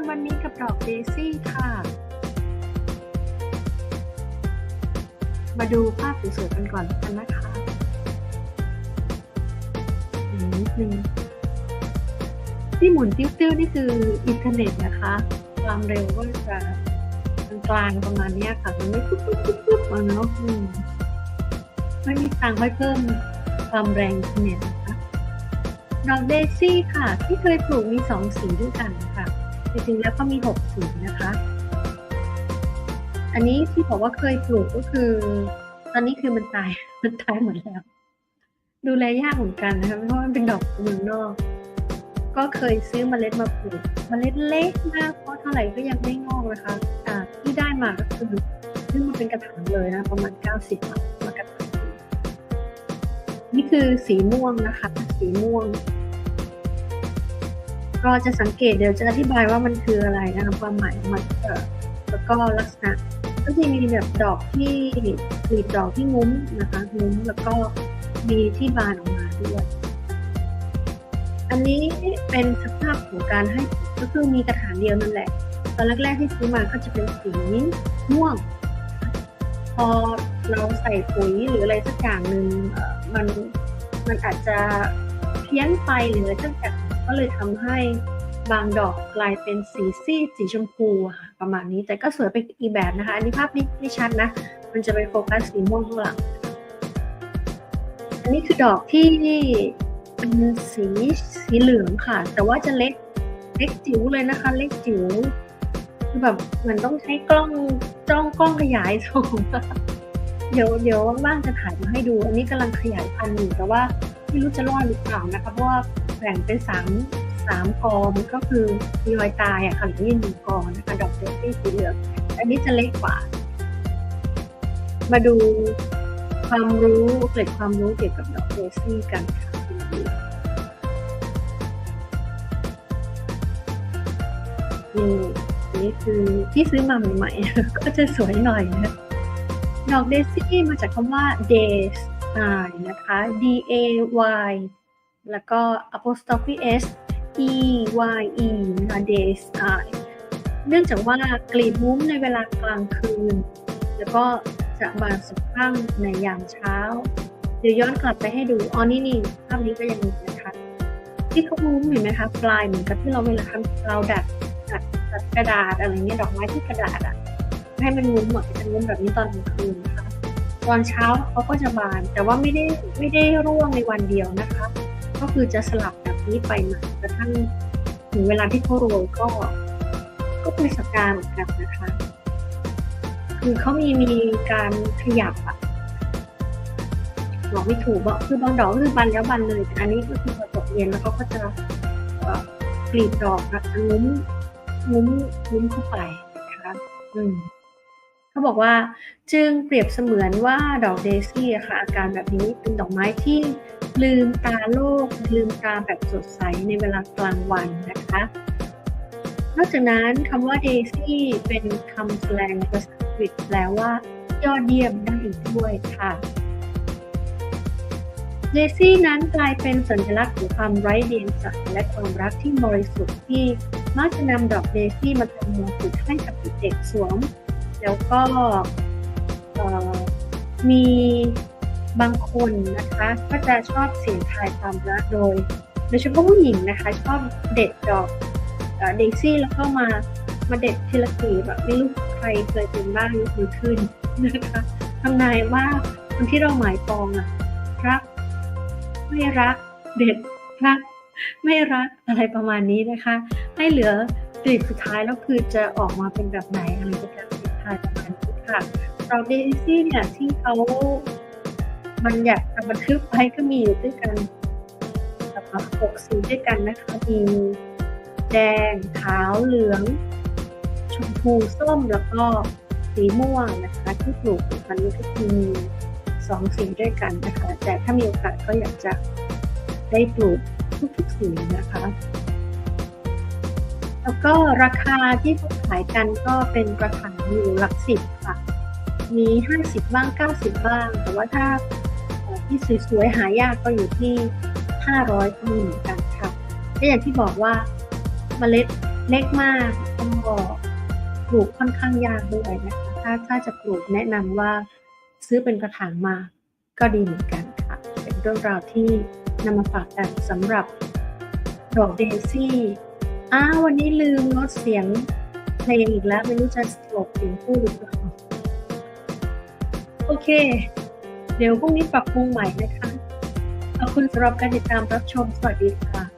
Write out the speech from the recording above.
กันวันนี้กับดอกเดซี่ค่ะ มาดูภาพสวยๆกันก่อนกันนะคะอีกนิดนึงที่หมุนติ้วๆนี่คืออินเทอร์เน็ตนะคะ ความเร็วก็จะกลางๆประมาณนี้ค่ะ มันไม่ปุ๊บปุ๊บปุ๊บปุ๊บมาเนาะไม่มีทางไม่เพิ่มความแรงอินเทอร์เน็ตนะคะดอกเดซี่ค่ะ ที่เคยปลูกมีสองสีด้วยกันค่ะ จริงๆแล้วก็มีหกสีนะคะ อันนี้ที่บอกว่าเคยปลูกก็คือ ตอนนี้คือมันตายมันตายหมดแล้ว ดูแลยากเหมือนกันนะคะเพราะมันเป็นดอกเมืองนอก ก็เคยซื้อเมล็ดมาปลูกเมล็ดเล็กมากเพราะเท่าไหร่ก็ยังไม่งอกนะคะอ่าที่ได้มาก็คือซื้อมาเป็นกระถางเลยนะประมาณ 90บาทมากระถางนี่คือสีม่วงนะคะ สีม่วง ก็จะสังเกตเดี๋ยวจะอธิบายว่ามันคืออะไรนะคะความหมายของมันแล้วก็ลักษณะก็จะมีแบบดอกที่กลีบดอกที่งุ้มนะคะงุ้มแล้วก็มีที่บานออกมาด้วยอันนี้เป็นสภาพของการให้ก็คือมีกระถางเดียวนั่นแหละ ตอนแรกๆที่ซื้อมาก็จะเป็นสีม่วง พอเราใส่ปุ๋ยหรืออะไรสักอย่างหนึ่งมันมันอาจจะเพี้ยนไปหรืออะไรสั ก็เลยทำให้บางดอกกลายเป็นสีซีดสีชมพูค่ะประมาณนี้แต่ก็สวยไปอีกแบบนะคะ อันนี้ภาพไม่ไม่ชัดนะ มันจะไปโฟกัสสีม่วงข้างหลัง อันนี้คือดอกที่เป็นสีสีเหลืองค่ะ แต่ว่าจะเล็กเล็กจิ๋วเลยนะคะ เล็กจิ๋วคือแบบเหมือนต้องใช้กล้องจ้องกล้องขยายส่งเดี๋ยวเดี๋ยวว่างๆจะถ่ายมาให้ดู อันนี้กำลังขยายพันธุ์อยู่แต่ว่าไม่รู้จะรอดหรือเปล่านะคะเพราะว่า แบ่งเป็นสามสามกอมันก็คือมีรอยตายอะค่ะเหลืออยู่หนึ่งกอนะคะดอกเดซี่สีเหลืองอันนี้จะเล็กกว่า มาดูความรู้เกร็ดความรู้เกี่ยวกับดอกเดซี่กันค่ะนี่นนี้คือที่ซื้อมาใหม่ๆก็จะสวยหน่อยนะดอกเดซี่มาจากคำว่า days i นะคะ d a y แล้วก็ apostrophe s e y e นะคะ days i เนื่องจากว่ากลีบมุ้มในเวลากลางคืน แล้วก็จะบานสะพรั่งในยามเช้า เดี๋ยวย้อนกลับไปให้ดูอ๋อนี่นี่ภาพนี้ก็ยังมีนะคะที่เขามุ้มเห็นไหมคะปลายเหมือนกับที่เราเวลาทำเราดัดดัดดัดกระดาษอะไรเงี้ยดอกไม้ที่กระดาษอะให้มันงุ้มหมดจะงุ้มแบบนี้ตอนกลางคืนนะคะตอนเช้าเขาก็จะบานแต่ว่าไม่ได้ไม่ได้ร่วงในวันเดียวนะคะ ก็คือจะสลับแบบนี้ไปมากระทั่งถึงเวลาที่เขาโรยก็ ก็เป็นสัปดาห์เหมือนกันนะคะ คือเขามีมีการขยับอะบอกไม่ถูกบอกคือบางดอกก็คือบันแล้วบันเลยแต่อันนี้ก็คือพอตกเย็นแล้วเขาก็จะกรีบดอกอะงุ้มงุ้มงุ้มเข้าไปนะคะอืม เขาบอกว่าจึงเปรียบเสมือนว่าดอกเดซี่อะค่ะ อาการแบบนี้เป็นดอกไม้ที่ลืมตาโลก ลืมตาแบบสดใสในเวลากลางวันนะคะ นอกจากนั้นคำว่า daisy เป็นคำแสลงภาษาอังกฤษแปลว่า ยอดเยี่ยมได้อีกด้วยค่ะ daisy นั้นกลายเป็นสัญลักษณ์ของความไร้เดียงสาและความรักที่บริสุทธิ์ที่มักจะนำดอก daisy มาทำมงกุฎให้กับเด็กๆสวม แล้วก็มีบางคนนะคะก็จะชอบเสียงทายความรักโดยโดยเฉพาะผู้หญิงนะคะ ชอบเด็ดดอกเดซี่แล้วก็มามาเด็ดทีละกลีแบบไม่รู้ใครเคยเป็นบ้างยกมือขึ้นนะคะทำนายว่าคนที่เราหมายปองอะรัก ไม่รัก เด็ดรัก ไม่รักอะไรประมาณนี้นะคะ ให้เหลือกลีบสุดท้ายแล้วคือจะออกมาเป็นแบบไหนอะไรจะการ ทายประมาณนี้ค่ะดอกเดซี่เนี่ยที่เขามันอยากจะบันทึกไว้ก็มีอยู่ด้วยกันหกสีด้วยกันนะคะมีแดงขาวเหลือง ชมพูส้มแล้วก็สีม่วงนะคะ ที่ปลูกอยู่ตอนนี้ก็คือมีสองสีด้วยกันนะคะ แต่ถ้ามีโอกาสก็อยากจะได้ปลูกทุกๆสีนะคะ แล้วก็ราคาที่เขาขายกันก็เป็นกระถางอยู่หลักสิบค่ะ มีห้าสิบบ้างเก้าสิบบ้าง แต่ว่าถ้าที่สวยๆหายากก็อยู่ที่ห้าร้อยก็มีเหมือนกันค่ะก็อย่างที่บอกว่าเมล็ดเล็กมากก็ปลูกค่อนข้างยากด้วยนะคะถ้าถ้าจะปลูกแนะนำว่าซื้อเป็นกระถางมาก็ดีเหมือนกันค่ะ เป็นเรื่องราวที่นำมาฝากกันสำหรับดอกเดซี่ อ้าววันนี้ลืมลดเสียงเพลงอีกแล้ว ไม่รู้จะหลบเสียงพูดหรือเปล่าโอเค เดี๋ยวพรุ่งนี้ปรับปรุงใหม่นะคะ ขอบคุณสำหรับการติดตามรับชม สวัสดีค่ะ